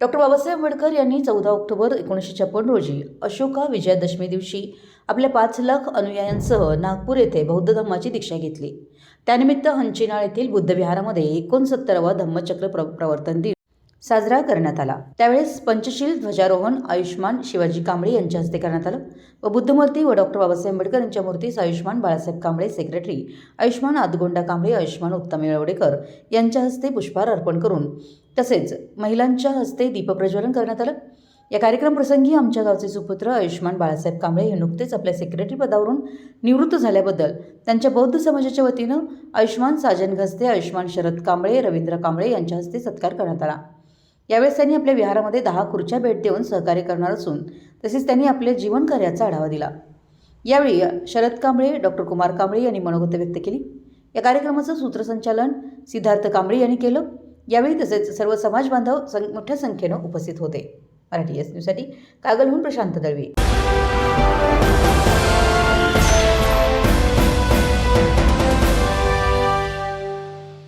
Doctor Babasaheb Ambedkar यांनी चौदा October एकोणीसशे छप्पन रोजी अशोका विजयादशमी दिवशी आपल्या पाच लाख अनुयायांसह नागपूर येथे बौद्ध धम्माची दीक्षा घेतली. त्यानिमित्त हंचिनाळ येथील बुद्धविहारामध्ये एकोणसत्तरावा धम्मचक्र प्र प्रवर्तन दिन साजरा करण्यात आला. त्यावेळेस पंचशील ध्वजारोहण आयुष्मान शिवाजी कांबळे यांच्या हस्ते करण्यात आलं व बुद्धमूर्ती व डॉक्टर बाबासाहेब आंबेडकर यांच्या मूर्तीस आयुष्मान बाळासाहेब कांबळे सेक्रेटरी आयुष्मान आदगोंडा कांबळे आयुष्मान उत्तम येळवडेकर यांच्या हस्ते पुष्पहार अर्पण करून तसेच महिलांच्या हस्ते दीपप्रज्वलन करण्यात आलं. या कार्यक्रमप्रसंगी आमच्या गावचे सुपुत्र आयुष्मान बाळासाहेब कांबळे हे नुकतेच आपल्या सेक्रेटरी पदावरून निवृत्त झाल्याबद्दल त्यांच्या बौद्ध समाजाच्या वतीनं आयुष्मान साजन घस्ते आयुष्मान शरद कांबळे रवींद्र कांबळे यांच्या हस्ते सत्कार करण्यात आला. यावेळेस त्यांनी आपल्या विहारामध्ये दहा खुर्च्या भेट देऊन सहकार्य करणार असून तसेच त्यांनी आपल्या जीवन कार्याचा आढावा दिला. यावेळी शरद कांबळे डॉक्टर कुमार कांबळे यांनी मनोगत व्यक्त केली. या कार्यक्रमाचं सूत्रसंचालन सिद्धार्थ कांबळे यांनी केलं. यावेळी तसेच सर्व समाज बांधव सं मोठ्या संख्येनं उपस्थित होते. मराठी एस न्यूजसाठी कागलहून प्रशांत दळवी.